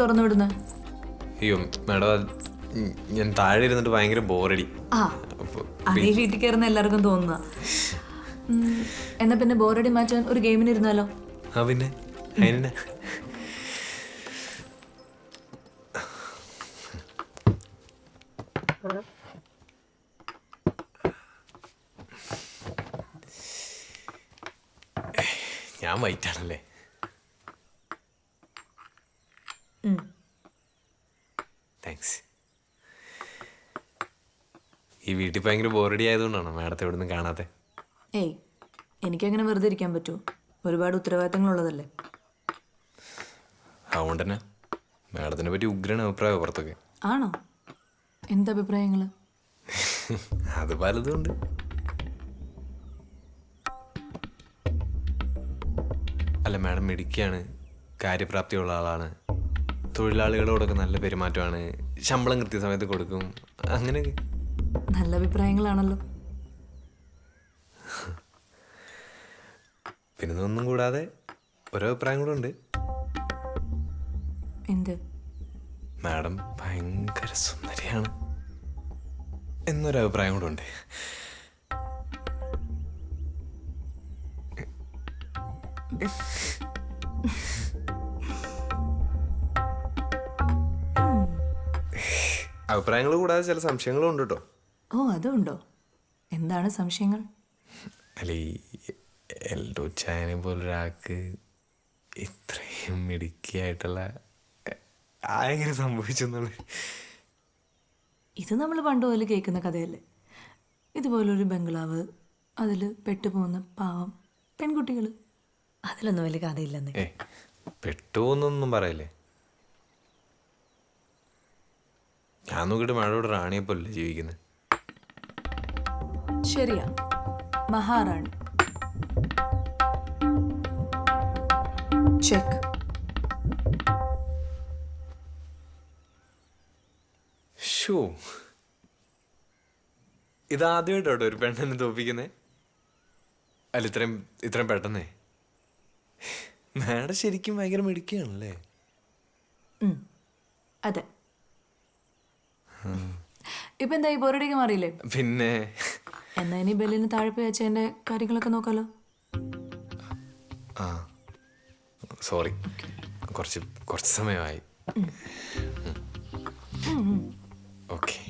തുറന്നു വിടുന്നത് അയ്യോ മാഡം ഞാൻ താഴെ ഇരുന്നിട്ട് ഭയങ്കര ബോറടി. ആ അത് വീട്ടിൽ കയറുന്ന എല്ലാവർക്കും തോന്നുക എന്നാ പിന്നെ ബോറടി മാറ്റാൻ ഒരു ഗെയിമിന് ഇരുന്നാലോ ആ പിന്നെ? അതിനെ ഞാൻ വൈറ്റാണല്ലേ? താങ്ക്സ് ഈ വീട്ടിൽ ഭയങ്കര ബോറടി ആയതുകൊണ്ടാണോ മാഡത്തെ ഇവിടുന്ന് കാണാതെ ഏയ് എനിക്കങ്ങനെ വെറുതെ ഇരിക്കാൻ പറ്റുമോ ഒരുപാട് ഉത്തരവാദിത്തങ്ങളുള്ളതല്ലേ? അതുകൊണ്ട് തന്നെ മാഡത്തിനെ പറ്റി ഉഗ്രൻ അഭിപ്രായം പുറത്തൊക്കെ. ആണോ? എന്താ അഭിപ്രായങ്ങൾ അത് പലതും ഉണ്ട്. അല്ല മാഡം മിടുക്കിയാണ് കാര്യപ്രാപ്തിയുള്ള ആളാണ്. തൊഴിലാളികളോടൊക്കെ നല്ല പെരുമാറ്റമാണ്. ശമ്പളം കൃത്യസമയത്ത് കൊടുക്കും. അങ്ങനെ. നല്ല അഭിപ്രായങ്ങളാണല്ലോ. പിന്നെ ഒന്നും കൂടാതെ ഓരോ അഭിപ്രായം കൂടെ ഉണ്ട്. എന്ത്? മാഡം ഭയങ്കര സുന്ദരിയാണ്. എന്നൊരു അഭിപ്രായം കൂടെ ഉണ്ട്. അഭിപ്രായങ്ങൾ കൂടാതെ ചില സംശയങ്ങളും ഉണ്ട് കേട്ടോ. ഓ അതുണ്ടോ? എന്താണ് സംശയങ്ങൾ? അല്ല ഈ എൽഡോ ചായനെ പോലൊരാൾക്ക് ഇത്രയും മിടുക്കിയായിട്ടുള്ള ആരെങ്കിലും സംഭവിച്ചു ഇത് നമ്മൾ പണ്ട് മുതൽ കേൾക്കുന്ന കഥയല്ലേ? ഇതുപോലൊരു ബംഗ്ലാവ് അതിൽ പെട്ടുപോകുന്ന പാവം പെൺകുട്ടികൾ അതിലൊന്നും വലിയ കഥയില്ലെന്നേ. പെട്ടുപോന്നൊന്നും പറയല്ലേ? ഞാൻ നോക്കിയിട്ട് മഴയോട് റാണിയെ പോലല്ലേ ജീവിക്കുന്നത് ശരിയാ. മഹാറാണി. ചെക്ക്. ഷോ ഇതാദ്യമായിട്ടോ ഒരു പെണ്ണെന്നെ തോപ്പിക്കുന്നേ? അല്ല ഇത്രയും ഇത്രയും പെട്ടെന്നേ. മാഡം ശരിക്കും ഭയങ്കര മിടുക്കിയാണല്ലേ? അതെ. ഇപ്പൊ എന്താ ഈ ബോറടിക്ക് മാറിയില്ലേ? പിന്നെ. എന്നാ ഇനി ബെല്ലിന് താഴെ പോയി കാര്യങ്ങളൊക്കെ നോക്കാലോ. ആ. സോറി. കുറച്ച് കുറച്ച് സമയമായി. ഓക്കെ.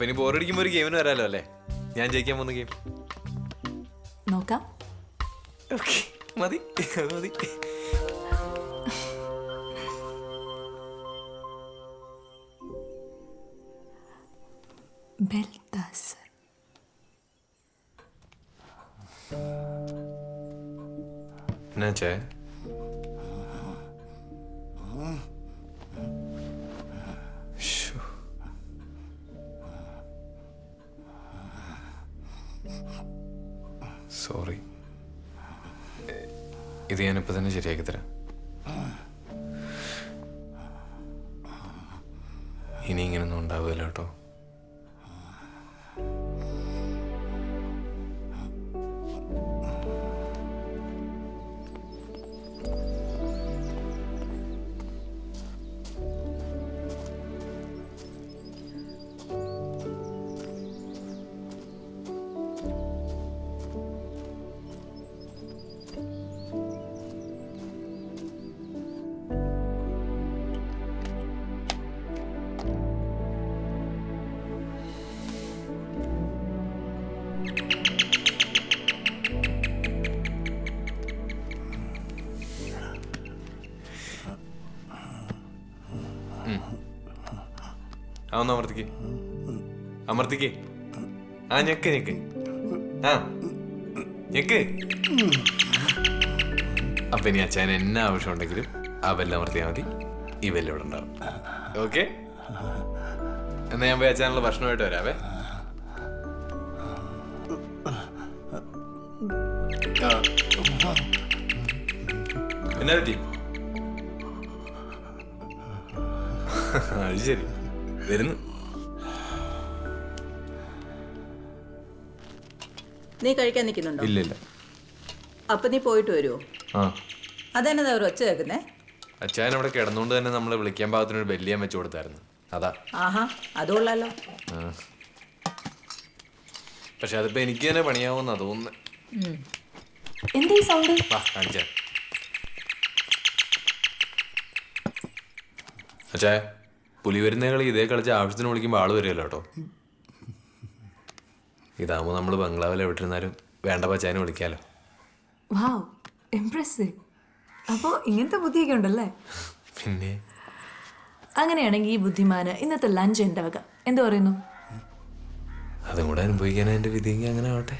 അപ്പൊ ഇനി ബോറടിക്കുമ്പോ ഒരു ഗെയിമിന് വരാലോ അല്ലേ? ഞാൻ ജയിക്കാൻ പോകുന്ന ഗെയിം നോക്കാം. ഓക്കെ മതി മതി. ബെൽദാസർ എന്നാച്ചേ ഇത് ഞാനിപ്പോൾ തന്നെ ശരിയാക്കി തരാം. ഇനി ഇങ്ങനൊന്നും ഉണ്ടാവില്ല കേട്ടോ. ഒന്ന് അമർത്തിക്ക് അമർത്തിക്ക് ആ ഞെക്ക് ഞെക്ക്. ആ. ഞെക്ക്. അപ്പൊ ഇനി അച്ഛൻ എന്നാ ആവശ്യം ഉണ്ടെങ്കിലും ആ ബെല്ല് അമർത്തിയാൽ മതി. ഈ ബെല്ല് ഇവിടെ ഉണ്ടാവും. ഓക്കെ? എന്നാ ഞാൻ പോയി അച്ഛനുള്ള ഭക്ഷണമായിട്ട് വരാവേ. എന്നാ പറ്റി ശരി. വരുന്നു. നീ കഴിക്കാൻ നിൽക്കുന്നുണ്ടോ? ഇല്ല ഇല്ല. അപ്പൊ നീ പോയിട്ട് വരുമോ ആ. അതെന്നതാ ഒരു ഒച്ച കേൾക്കുന്നേ? അച്ചായൻ അവിടെ കിടന്നുകൊണ്ട് തന്നെ നമ്മളെ വിളിക്കാൻ പാകത്തിനൊരു ബെല്ലിയാൻ വെച്ച് കൊടുത്തായിരുന്നു. അതാ. ആഹാ അത് കൊള്ളാലോ ആ. പക്ഷെ അതിപ്പോ എനിക്ക് തന്നെ പണിയാവുന്ന തോന്നുന്നു. എന്താ ഈ സൗണ്ട്? വാ കാണിച്ചാ. അച്ചായ പുലി വരുന്ന കളി ഇതേ കളിച്ച് ആവശ്യത്തിന് വിളിക്കുമ്പോൾ ആൾ വരുമല്ലോ കേട്ടോ. ഇതാകുമ്പോൾ നമ്മൾ ബംഗ്ലാവിൽ എവിട്ടിരുന്നാലും വേണ്ട പച്ചാനും വിളിക്കാലോ. വാവ് ഇംപ്രസീവ് അപ്പോൾ ഇങ്ങനത്തെ ബുദ്ധിയൊക്കെ ഉണ്ടല്ലേ? പിന്നെ? അങ്ങനെയാണെങ്കിൽ ഈ ബുദ്ധിമാന് ഇന്നത്തെ ലഞ്ച് എന്റെ വക എന്ത് പറയുന്നു? അതും കൂടെ അനുഭവിക്കാൻ എന്റെ വിധിയെങ്കിൽ അങ്ങനെ ആവട്ടെ.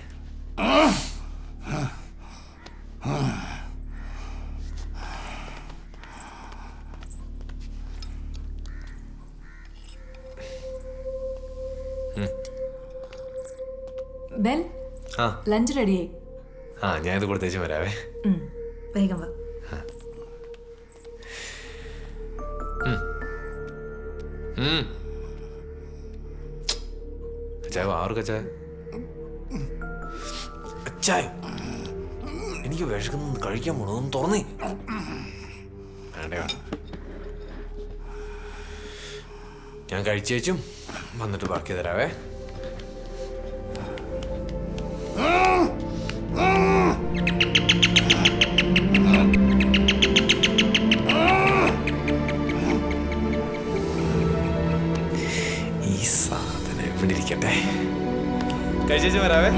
ആ. ലഞ്ച് റെഡിയായി ആ ഞാൻ ഇത് കൊടുത്തേച്ച് വരാവേ. വേഗം വാ. ഉം. അച്ചായ ആർക്ക് അച്ചായ അച്ചായ എനിക്ക് വിഷക്കുന്ന കഴിക്കാൻ പോണു ഒന്ന് തുറന്നേ. വേണ്ടേ. ഞാൻ കഴിച്ചേച്ചും വന്നിട്ട് ബാക്കി തരാവേ. കഴിച്ചേച്ചും വരാവേ.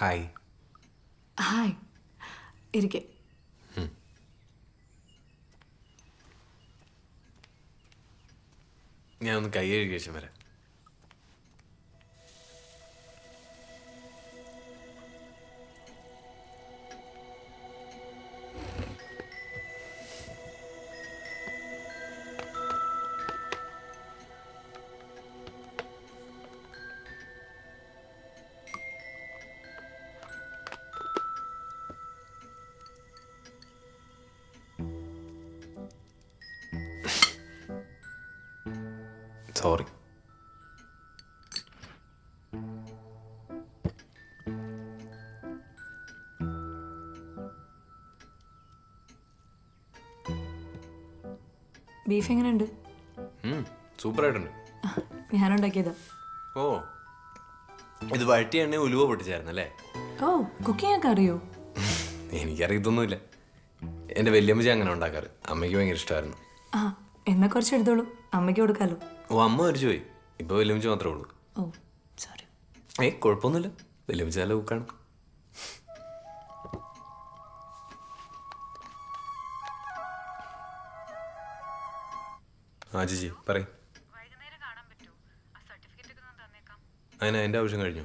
ഹായ് ഹായ് ഇരിക്കെ. ഞാൻ ഒന്ന് കൈ കഴുകിയ ശേഷം വരാം. ബീഫ് എങ്ങനെയുണ്ട്? സൂപ്പർ ആയിട്ടുണ്ട് ഞാനുണ്ടാക്കിയതാ. ഓ ഇത് വഴറ്റി എണ്ണ ഉലുവ പൊട്ടിച്ചായിരുന്നല്ലേ ഓ കുക്കിംഗ് ഒക്കെ അറിയോ? എനിക്കറിയത്തൊന്നുമില്ല. എന്റെ വല്യമ്മച്ചി അങ്ങനെ ഉണ്ടാക്കാറ്. അമ്മയ്ക്ക് ഭയങ്കര ഇഷ്ടമായിരുന്നു. ആ എന്നാ കുറച്ച് എടുത്തോളൂ. അമ്മയ്ക്ക് കൊടുക്കാലോ. ഓ അമ്മ മരിച്ചു പോയി. ഇപ്പൊ വല്യമ്മച്ചി മാത്രമേ ഉള്ളൂ. ഓ സോറി ഏയ് കുഴപ്പമൊന്നുമില്ല. വല്യമ്മച്ചി നല്ല കുക്കാണ് ഒക്കെ ജിജി പറയും. അതിന് എന്റെ ആവശ്യം കഴിഞ്ഞു?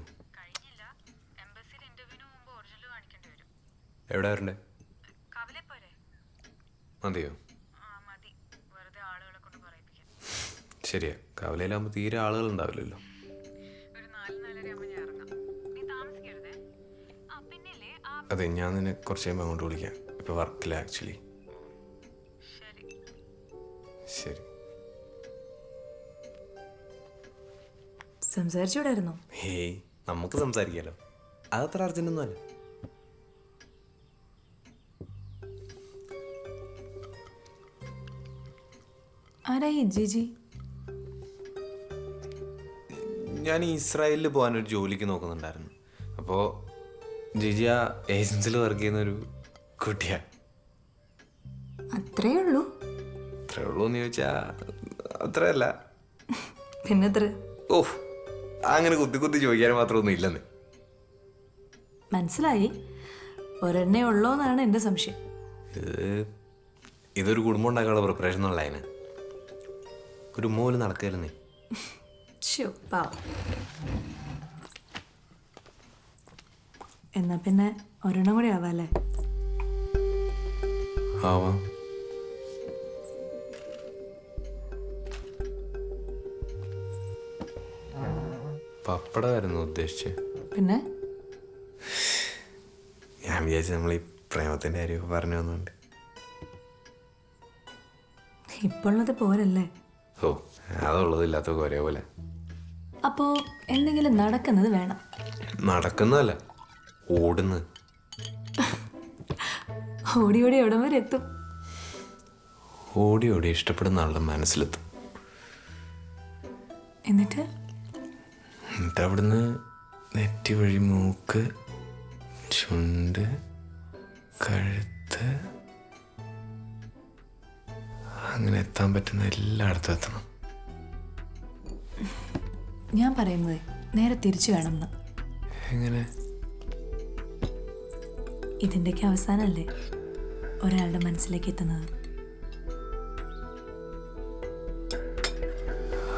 എവിടെ വരണ്ടേ മതിയോ? ആ ശരിയാ കവലയിലാകുമ്പോൾ തീരെ ആളുകൾ ഉണ്ടാവില്ലല്ലോ. ആ ആ അതെ ഞാൻ നിന്നെ കുറച്ച് കഴിയുമ്പോൾ അങ്ങോട്ട് വിളിക്കാം. ഇപ്പോൾ വർക്കില്ല ആക്ച്വലി സംസാരിച്ചൂടായിരുന്നോ. ഹേയ് നമുക്ക് സംസാരിക്കാലോ. അതത്ര അർജന്റൊന്നും അല്ല. ആരായി ജിജി ഞാൻ ഇസ്രായേലിൽ പോകാനൊരു ജോലിക്ക് നോക്കുന്നുണ്ടായിരുന്നു. അപ്പോൾ ജിജി ആ ഏജൻസിൽ വർക്ക് ചെയ്യുന്ന ഒരു കുട്ടിയാ. അത്രേ ഉള്ളൂ? അത്രേ ഉള്ളൂ എന്ന് ചോദിച്ചാൽ അത്രയല്ല. പിന്നെ ഓ അങ്ങനെ കുത്തി കുത്തി ചോദിക്കാൻ മാത്രമൊന്നും ഇല്ലെന്ന്. മനസ്സിലായി. ഒരെണ്ണേ ഉള്ളോന്നാണ് എന്റെ സംശയം. ഇത് ഇതൊരു കുടുംബം ഉണ്ടാക്കാനുള്ള പ്രിപ്പറേഷൻ എന്നുള്ള അതിന്. ഒരു മോൽ നടക്കരുന്നേ പാവം. എന്നാ പിന്നെ ഒരെണ്ണം കൂടി ആവാല്ലേ? ആവാം. പപ്പടമായിരുന്നു ഉദ്ദേശിച്ചത് പിന്നെ? ഞാൻ വിചാരിച്ചു നമ്മൾ ഈ പ്രേമത്തിന്റെ കാര്യമൊക്കെ പറഞ്ഞു വന്നുണ്ട്. ഇപ്പോഴത് പോരല്ലേ? ഓ അതുള്ളത് ഇല്ലാത്തൊക്കെ ഒരേപോലെ അപ്പോ എന്തെങ്കിലും നടക്കുന്നത് വേണം. നടക്കുന്നതല്ല ഓടുന്നത്. ഓടി ഓടി എവിടം വരെ എത്തും? ഓടി ഓടി ഇഷ്ടപ്പെടുന്ന ആളുടെ മനസ്സിലെത്തും. എന്നിട്ട്? എന്നിട്ട് അവിടുന്ന് നെറ്റി വഴി മൂക്ക് ചുണ്ട് കഴുത്ത് അങ്ങനെ എത്താൻ പറ്റുന്ന എല്ലായിടത്തും എത്തണം. ഞാൻ പറയുന്നത് നേരെ തിരിച്ചു വേണമെന്ന്. എങ്ങനെ? ഇതിന്റെയൊക്കെ അവസാനമല്ലേ ഒരാളുടെ മനസ്സിലേക്ക് എത്തുന്നത്?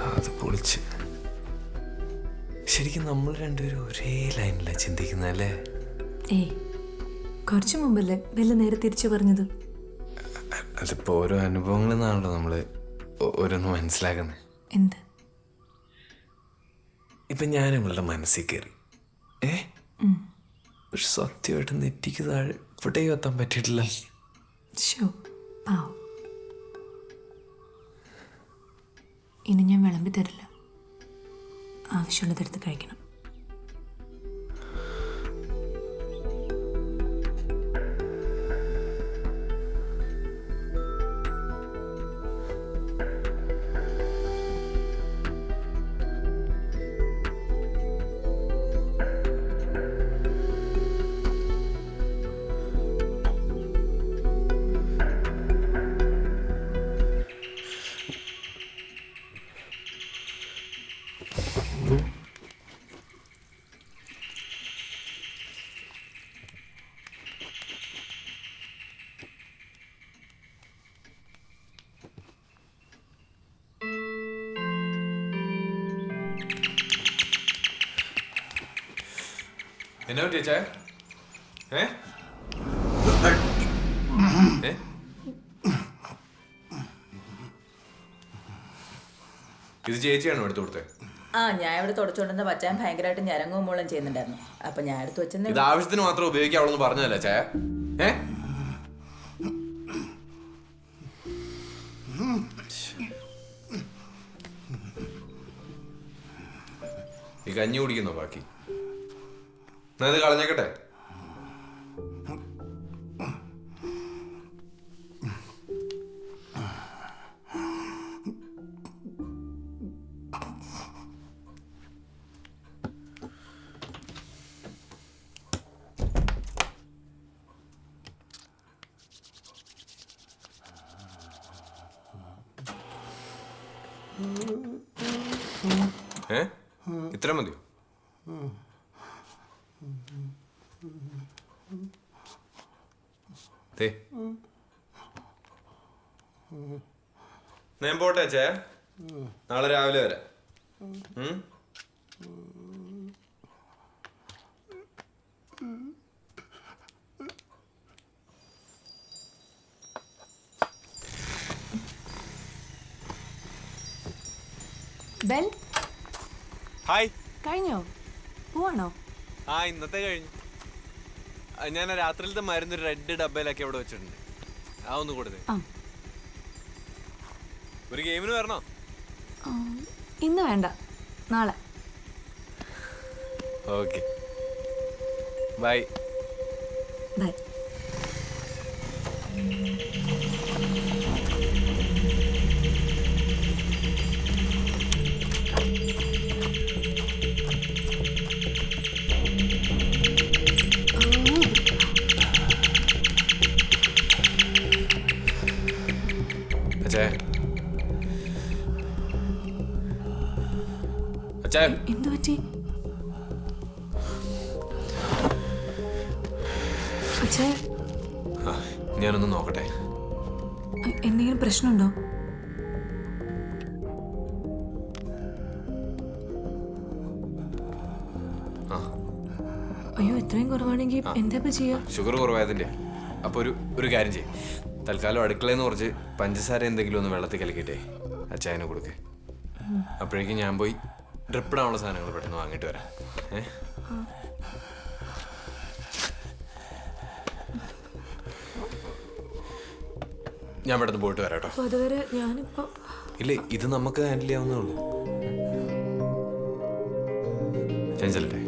അത് പൊളിച്ച്. ശരിക്കും നമ്മൾ രണ്ടുപേരും ഒരേ ലൈനിലാണ് ചിന്തിക്കുന്നല്ലേ ഏയ് കുറച്ചു മുമ്പല്ലേ വല്ല നേരെ തിരിച്ചു പറഞ്ഞത്? അതിപ്പോ ഓരോ അനുഭവങ്ങളിൽ നിന്നാണല്ലോ നമ്മൾ ഓരോന്ന് മനസ്സിലാക്കുന്നത്. എന്ത്? ഇപ്പൊ ഞാൻ ഇവളുടെ മനസ്സിൽ കയറി ഏ? പക്ഷെ സത്യമായിട്ട് നെറ്റിക്ക് താഴെ ഇവിടെയും എത്താൻ പറ്റിയിട്ടില്ല. ഇനി ഞാൻ വിളമ്പി തരില്ല. ആവശ്യമുള്ളതെടുത്ത് കഴിക്കണം. എന്നാ പറ്റിയ? ഇത് ചേച്ചിയാണോ എടുത്തു കൊടുത്തത് ആ ഞാൻ ഇവിടെ തുടച്ചുകൊണ്ടിരുന്ന പച്ചാൻ ഭയങ്കരമായിട്ട് ഞരങ്ങും മൂളം ചെയ്യുന്നുണ്ടായിരുന്നു. അപ്പൊ ഞാൻ എടുത്ത് വെച്ചെന്നേ ഇത് ആവശ്യത്തിന് മാത്രം ഉപയോഗിക്കാവുള്ളൂ പറഞ്ഞല്ലേ ചേ? ഏ? ഈ കഞ്ഞി കുടിക്കുന്നോ ബാക്കി? ഞാൻ ഇത് കളഞ്ഞേക്കട്ടെ. പോട്ടെ ചേ നാളെ രാവിലെ വരെ. Bell hi. കഴിഞ്ഞോ? പോവാണോ? ആ ഇന്നത്തെ കഴിഞ്ഞു. ഞാൻ രാത്രിയിലത്തെ മരുന്ന് ഒരു റെഡ് ഡബ്ബയിലൊക്കെ അവിടെ വെച്ചിട്ടുണ്ട്. ആ ഒന്ന് കൊടുത്തേ. ഒരു ഗെയിമിന് വരണോ? ഇന്ന് വേണ്ട. നാളെ. ഓക്കെ. ബൈ. ബൈ. ഞാനൊന്ന് നോക്കട്ടെ. എന്തെങ്കിലും പ്രശ്നമുണ്ടോ? അയ്യോ ഇത്രയും കുറവാണെങ്കിൽ എന്താ ചെയ്യാ? ഷുഗർ കുറവായതിന്റെ അപ്പൊ ഒരു ഒരു കാര്യം ചെയ്യും. തൽക്കാലം അടുക്കളയെന്ന് കുറച്ച് പഞ്ചസാര എന്തെങ്കിലും ഒന്ന് വെള്ളത്തിൽ കലക്കിയിട്ടേ അച്ചായനെ കൊടുക്കേ. അപ്പോഴേക്കും ഞാൻ പോയി ഡ്രിപ്പിടാനുള്ള സാധനങ്ങൾ പെട്ടെന്ന് വാങ്ങിയിട്ട് വരാം. ഏ? ഞാൻ ഇവിടെ പോയിട്ട് വരാം കേട്ടോ അപ്പൊ അതുവരെ ഞാനിപ്പോ ഇല്ല ഇത് നമുക്ക് ഹാൻഡിൽ ചെയ്യാവുന്നേ ഉള്ളൂ. ഞാൻ ചെല്ലട്ടെ